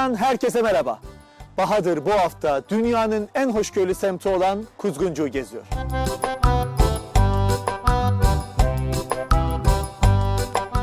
Geziyor'dan herkese merhaba. Bahadır bu hafta dünyanın en hoşgörülü semti olan Kuzguncu'yu geziyor.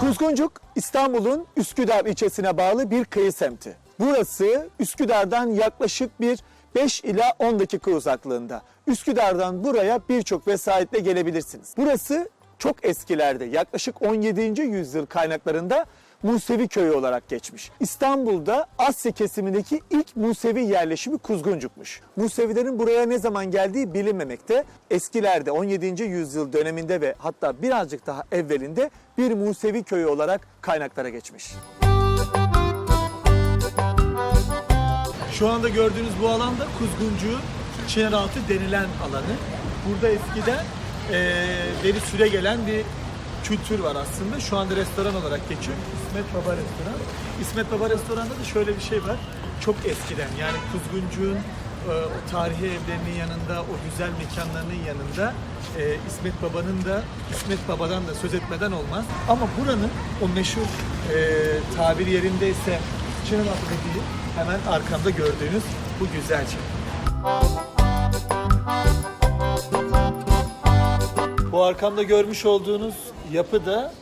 Kuzguncuk İstanbul'un Üsküdar ilçesine bağlı bir kıyı semti. Burası Üsküdar'dan yaklaşık bir 5 ila 10 dakika uzaklığında. Üsküdar'dan buraya birçok vesayetle gelebilirsiniz. Burası çok eskilerde yaklaşık 17. yüzyıl kaynaklarında Musevi köyü olarak geçmiş. İstanbul'da Asya kesimindeki ilk Musevi yerleşimi Kuzguncuk'muş. Musevilerin buraya ne zaman geldiği bilinmemekte. Eskilerde 17. yüzyıl döneminde ve hatta birazcık daha evvelinde bir Musevi köyü olarak kaynaklara geçmiş. Şu anda gördüğünüz bu alanda Kuzguncu Çınaraltı denilen alanı. Burada eskiden eee beri süre gelen bir kültür var aslında. Şu anda restoran olarak geçiyor. İsmet Baba Restoran. İsmet Baba Restoran'da da şöyle bir şey var. Çok eskiden yani Kuzguncu'nun e, o tarihi evlerinin yanında, o güzel mekanlarının yanında e, İsmet Baba'nın da İsmet Baba'dan da söz etmeden olmaz. Ama buranın o meşhur e, tabir yerindeyse Çınaraltı dediği hemen arkamda gördüğünüz bu güzel şey. Bu arkamda görmüş olduğunuz yapı da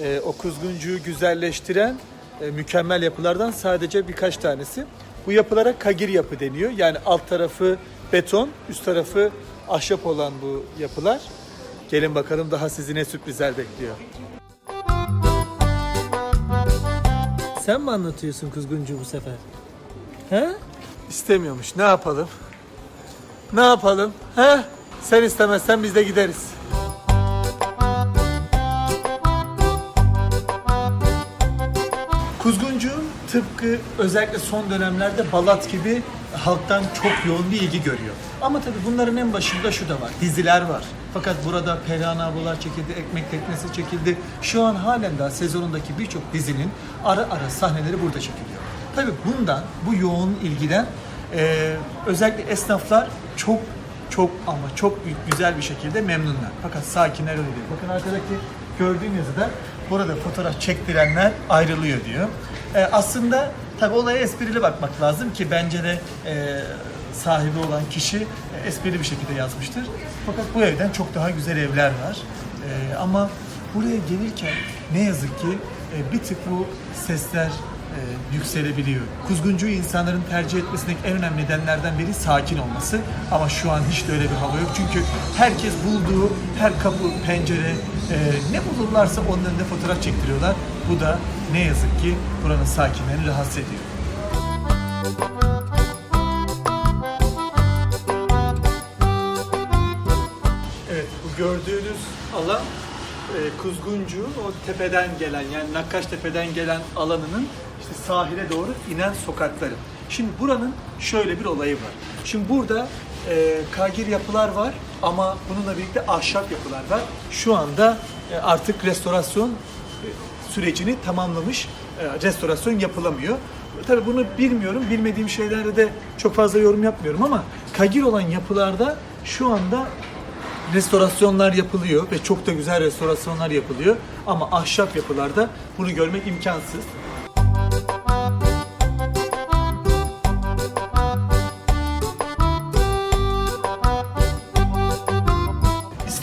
e, o kuzguncuyu güzelleştiren e, mükemmel yapılardan sadece birkaç tanesi. Bu yapılara kagir yapı deniyor. Yani alt tarafı beton, üst tarafı ahşap olan bu yapılar. Gelin bakalım daha sizi ne sürprizler bekliyor. Sen mi anlatıyorsun Kuzguncu bu sefer? He? İstemiyormuş. Ne yapalım? Ne yapalım? He? Sen istemezsen biz de gideriz. Tıpkı özellikle son dönemlerde Balat gibi halktan çok yoğun bir ilgi görüyor. Ama tabii bunların en başında şu da var. Diziler var. Fakat burada Perihan ablalar çekildi, Ekmek Teknesi çekildi. Şu an halen daha sezonundaki birçok dizinin ara ara sahneleri burada çekiliyor. Tabii bundan, bu yoğun ilgiden e, özellikle esnaflar çok çok ama çok güzel bir şekilde memnunlar. Fakat sakinler öyle değil. Bakın arkadaki gördüğün yazıda burada fotoğraf çektirenler ayrılıyor diyor. E, aslında tabii olaya esprili bakmak lazım ki bence de e, sahibi olan kişi e, esprili bir şekilde yazmıştır. Fakat bu evden çok daha güzel evler var. E, ama buraya gelirken ne yazık ki e, bir tık bu sesler e, yükselebiliyor. Kuzguncuyu insanların tercih etmesindeki en önemli nedenlerden biri sakin olması. Ama şu an hiç de öyle bir hava yok. Çünkü herkes bulduğu her kapı, pencere, e, ne bulurlarsa onun önünde fotoğraf çektiriyorlar. Bu da ne yazık ki buranın sakinlerini rahatsız ediyor. Evet, bu gördüğünüz alan e, Kuzguncu'nun o tepeden gelen yani Nakkaş Tepe'den gelen alanının işte sahile doğru inen sokakları. Şimdi buranın şöyle bir olayı var. Şimdi burada e, kagir yapılar var ama bununla birlikte ahşap yapılar var. Şu anda e, artık restorasyon e, sürecini tamamlamış. E, restorasyon yapılamıyor. Tabii bunu bilmiyorum. Bilmediğim şeylerde de çok fazla yorum yapmıyorum ama kagir olan yapılarda şu anda restorasyonlar yapılıyor ve çok da güzel restorasyonlar yapılıyor. Ama ahşap yapılarda bunu görmek imkansız.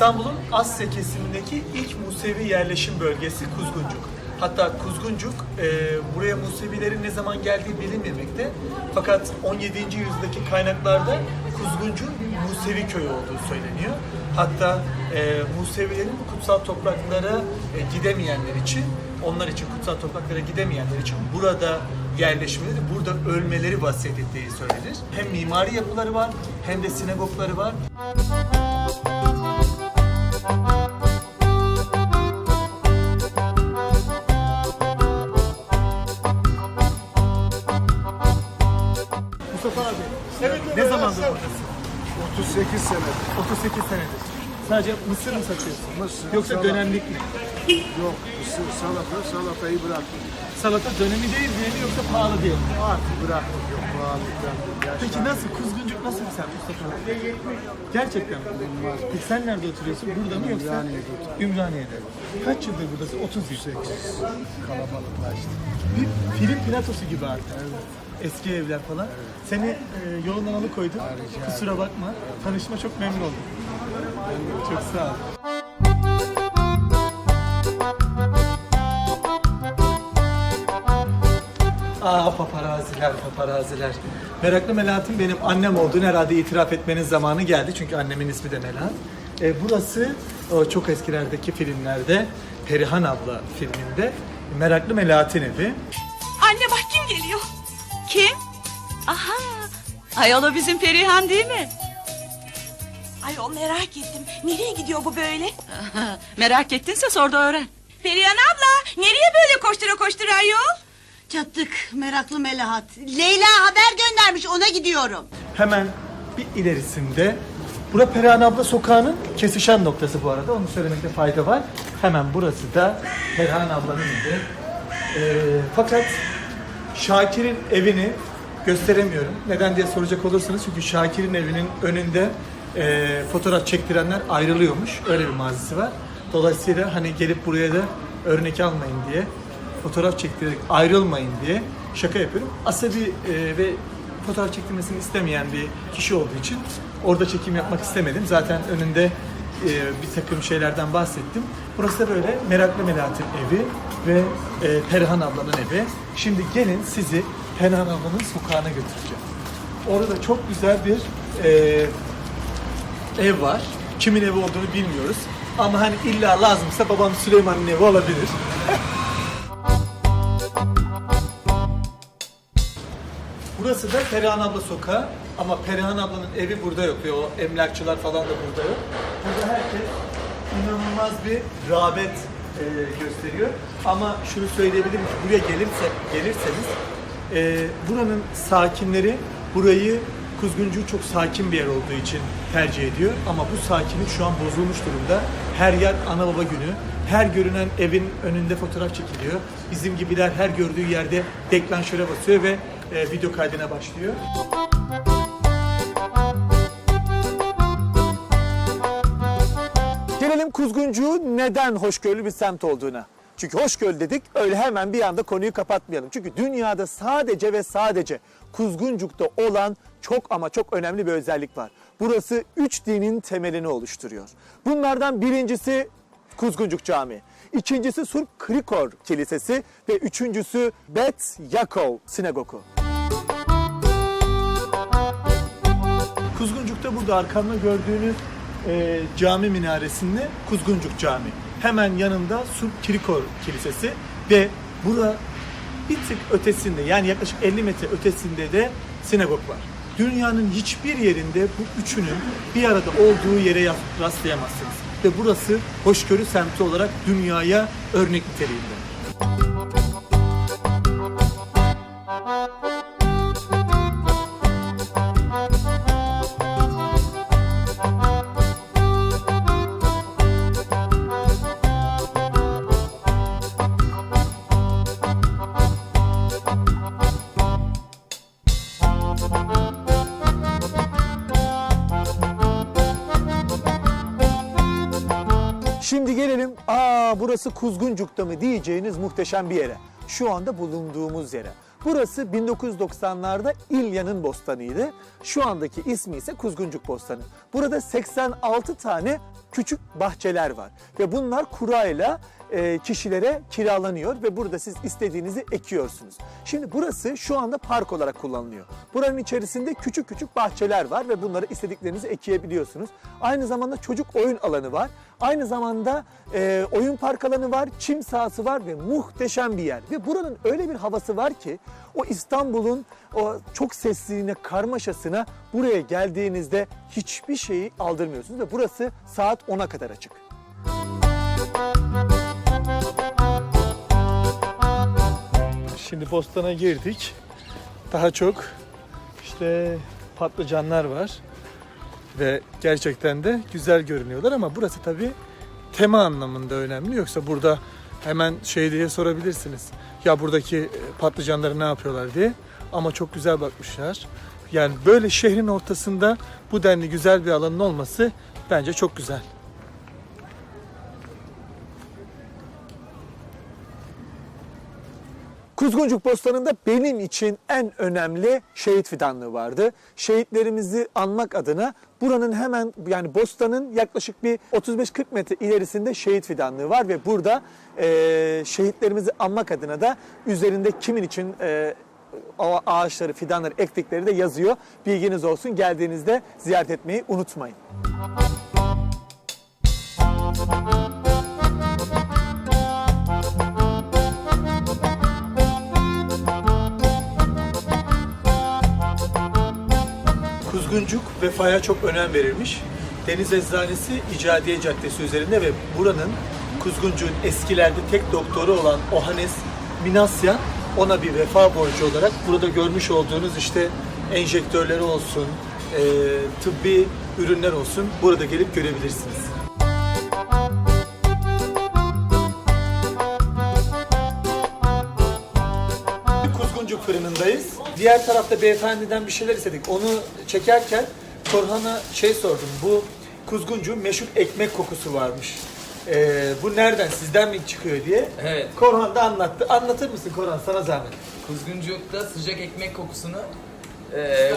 İstanbul'un Asya kesimindeki ilk Musevi yerleşim bölgesi Kuzguncuk. Hatta Kuzguncuk e, buraya Musevilerin ne zaman geldiği bilinmemekte. Fakat 17. yüzyıldaki kaynaklarda Kuzguncuk Musevi köyü olduğu söyleniyor. Hatta e, Musevilerin kutsal topraklara e, gidemeyenler için, onlar için kutsal topraklara gidemeyenler için burada yerleşmeleri, burada ölmeleri vasiyet ettiği söylenir. Hem mimari yapıları var, hem de sinagogları var. Mustafa zamandır evet. buradasın? 38 sene. 38 senedir. Sadece mısır mı satıyorsun? Mısır, Yoksa salata. dönemlik mi? Yok, mısır, salata, salatayı bıraktım. Salata dönemi değil diye mi yoksa pahalı diye mi? Artık bıraktım, yok pahalıktan değil. Peki nasıl? Kuzguncuk nasıl bir semt Mustafa? Gerçekten mi? Peki sen nerede oturuyorsun? Burada mı yoksa? Ümraniye'de oturuyorum. Ümraniye'de. Kaç yıldır buradasın? 30 yıl. Kalabalıklaştı. Bir film platosu gibi artık. Eski evler falan. Seni e, yolundan alıkoydum. Kusura bakma. Tanışma çok memnun oldum. Çok sağ ol. Aa paparaziler, paparaziler. Meraklı Melahat'in benim annem olduğunu herhalde itiraf etmenin zamanı geldi. Çünkü annemin ismi de Melahat. E, burası o çok eskilerdeki filmlerde Perihan abla filminde Meraklı Melahat'in evi. Anne bak kim geliyor? Kim? Aha. Ayol o bizim Perihan değil mi? Ayol merak ettim. Nereye gidiyor bu böyle? merak ettinse sor da öğren. Perihan abla nereye böyle koştura koştura ayol? Çattık meraklı Melahat. Leyla haber göndermiş ona gidiyorum. Hemen bir ilerisinde Bura Perihan abla sokağının kesişen noktası bu arada. Onu söylemekte fayda var. Hemen burası da Perihan ablanın evi. Ee, fakat Şakir'in evini gösteremiyorum. Neden diye soracak olursanız çünkü Şakir'in evinin önünde e, fotoğraf çektirenler ayrılıyormuş. Öyle bir mazisi var. Dolayısıyla hani gelip buraya da örnek almayın diye fotoğraf çektirerek ayrılmayın diye şaka yapıyorum. Asabi e, ve fotoğraf çektirmesini istemeyen bir kişi olduğu için orada çekim yapmak istemedim. Zaten önünde e, bir takım şeylerden bahsettim. Burası da böyle Meraklı Melahat'in evi ve e, Perihan ablanın evi. Şimdi gelin sizi Perihan ablanın sokağına götüreceğim. Orada çok güzel bir e, ev var. Kimin evi olduğunu bilmiyoruz. Ama hani illa lazımsa babam Süleyman'ın evi olabilir. Burası da Perihan abla sokağı ama Perihan ablanın evi burada yok o emlakçılar falan da burada yok. Burada herkes inanılmaz bir rağbet e, gösteriyor. Ama şunu söyleyebilirim ki buraya gelirse, gelirseniz e, buranın sakinleri burayı Kuzguncu çok sakin bir yer olduğu için tercih ediyor. Ama bu sakinlik şu an bozulmuş durumda. Her yer ana baba günü. Her görünen evin önünde fotoğraf çekiliyor. Bizim gibiler her gördüğü yerde deklanşöre basıyor ve e, video kaydına başlıyor. Gelelim Kuzguncu'yu neden hoşgörülü bir semt olduğuna. Çünkü hoşgörü dedik öyle hemen bir anda konuyu kapatmayalım. Çünkü dünyada sadece ve sadece Kuzguncuk'ta olan çok ama çok önemli bir özellik var. Burası üç dinin temelini oluşturuyor. Bunlardan birincisi Kuzguncuk Camii. İkincisi Surp Krikor Kilisesi ve üçüncüsü Bet Yakov Sinagogu. Kuzguncuk'ta burada arkamda gördüğünüz e, cami minaresinde Kuzguncuk Camii. Hemen yanında Surp Kirikor Kilisesi ve burada bir tık ötesinde yani yaklaşık 50 metre ötesinde de sinagog var. Dünyanın hiçbir yerinde bu üçünün bir arada olduğu yere rastlayamazsınız. Ve burası hoşgörü semti olarak dünyaya örnek niteliğinde. Burası Kuzguncuk'ta mı diyeceğiniz muhteşem bir yere. Şu anda bulunduğumuz yere. Burası 1990'larda İlya'nın bostanıydı. Şu andaki ismi ise Kuzguncuk Bostanı. Burada 86 tane küçük bahçeler var. Ve bunlar kurayla e, kişilere kiralanıyor ve burada siz istediğinizi ekiyorsunuz. Şimdi burası şu anda park olarak kullanılıyor. Buranın içerisinde küçük küçük bahçeler var ve bunları istediklerinizi ekebiliyorsunuz. Aynı zamanda çocuk oyun alanı var. Aynı zamanda e, oyun park alanı var, çim sahası var ve muhteşem bir yer. Ve buranın öyle bir havası var ki o İstanbul'un o çok sessizliğine, karmaşasına buraya geldiğinizde hiçbir şeyi aldırmıyorsunuz ve burası saat 10'a kadar açık. Şimdi bostana girdik. Daha çok işte patlıcanlar var. Ve gerçekten de güzel görünüyorlar ama burası tabii tema anlamında önemli. Yoksa burada hemen şey diye sorabilirsiniz. Ya buradaki e, patlıcanları ne yapıyorlar diye. Ama çok güzel bakmışlar. Yani böyle şehrin ortasında bu denli güzel bir alanın olması bence çok güzel. Kuzguncuk Bostanı'nda benim için en önemli şehit fidanlığı vardı. Şehitlerimizi anmak adına buranın hemen yani bostanın yaklaşık bir 35-40 metre ilerisinde şehit fidanlığı var ve burada eee, şehitlerimizi anmak adına da üzerinde kimin için o ağaçları, fidanları ektikleri de yazıyor. Bilginiz olsun. Geldiğinizde ziyaret etmeyi unutmayın. Kuzguncuk vefaya çok önem verilmiş. Deniz Eczanesi İcadiye Caddesi üzerinde ve buranın Kuzguncuk'un eskilerde tek doktoru olan Ohanes Minasyan ona bir vefa borcu olarak burada görmüş olduğunuz işte enjektörleri olsun, e, tıbbi ürünler olsun burada gelip görebilirsiniz. Kuzguncuk fırınındayız. Diğer tarafta beyefendiden bir şeyler istedik. Onu çekerken Korhan'a şey sordum. Bu kuzguncuğun meşhur ekmek kokusu varmış. Ee, bu nereden, sizden mi çıkıyor diye. Evet. Korhan da anlattı. Anlatır mısın Korhan sana zahmet? Kuzguncuk'ta sıcak ekmek kokusunu e,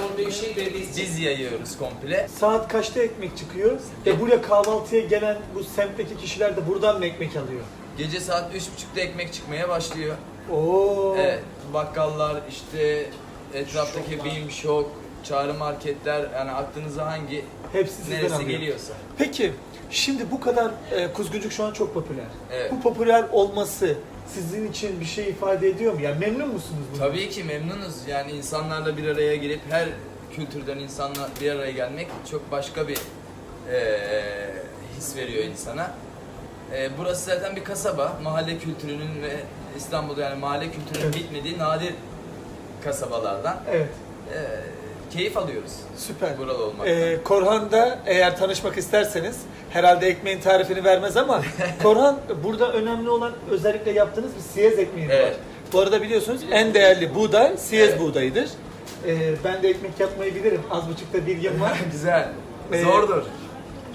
biz yayıyoruz komple. Saat kaçta ekmek çıkıyor? Ve buraya kahvaltıya gelen bu semtteki kişiler de buradan mı ekmek alıyor? Gece saat 3.30'da ekmek çıkmaya başlıyor. Oo. Evet, bakkallar işte etraftaki Bim, Şok, çağrı marketler yani aklınıza hangi Hepsi sizden neresi alıyor. geliyorsa. Peki şimdi bu kadar e, kuzguncuk şu an çok popüler. Evet. Bu popüler olması sizin için bir şey ifade ediyor mu? Yani memnun musunuz bundan? Tabii ki memnunuz. Yani insanlarla bir araya gelip her kültürden insanla bir araya gelmek çok başka bir e, his veriyor insana. E, burası zaten bir kasaba. Mahalle kültürünün ve İstanbul'da yani mahalle kültürünün Evet. bitmediği nadir kasabalardan. Evet. E, keyif alıyoruz. Süper. Buralı olmaktan. Ee, Korhan da eğer tanışmak isterseniz herhalde ekmeğin tarifini vermez ama Korhan burada önemli olan özellikle yaptığınız bir siyez ekmeği var. Evet. Bu arada biliyorsunuz en değerli buğday siyez Evet. buğdayıdır. Ee, ben de ekmek yapmayı bilirim. Az buçuk da bilgim var. Güzel. Ee, Zordur.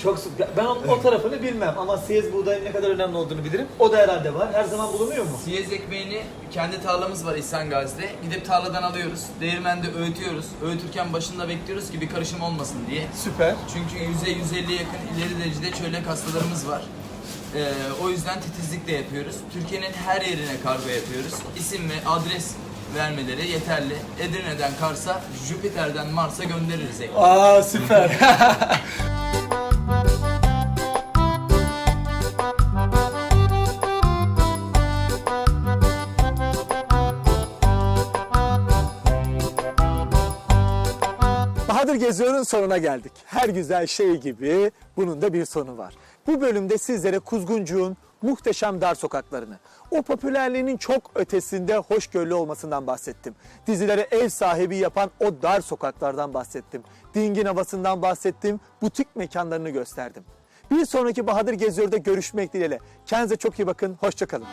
Çok sık. Ben o, o tarafını bilmem ama siyez buğdayın ne kadar önemli olduğunu bilirim. O da herhalde var. Her zaman bulunuyor mu? Siyez ekmeğini kendi tarlamız var İhsan Gazi'de. Gidip tarladan alıyoruz. Değirmende öğütüyoruz. Öğütürken başında bekliyoruz ki bir karışım olmasın diye. Süper. Çünkü yüzde 150'ye yakın ileri derecede çölyak hastalarımız var. Ee, o yüzden titizlikle yapıyoruz. Türkiye'nin her yerine kargo yapıyoruz. İsim ve adres vermeleri yeterli. Edirne'den Kars'a, Jüpiter'den Mars'a göndeririz ekmeği. Aa süper. Geziyor'un sonuna geldik. Her güzel şey gibi bunun da bir sonu var. Bu bölümde sizlere Kuzguncuğun muhteşem dar sokaklarını, o popülerliğinin çok ötesinde hoşgörülü olmasından bahsettim. Dizilere ev sahibi yapan o dar sokaklardan bahsettim. Dingin havasından bahsettim, butik mekanlarını gösterdim. Bir sonraki Bahadır Geziyor'da görüşmek dileğiyle. Kendinize çok iyi bakın, hoşçakalın.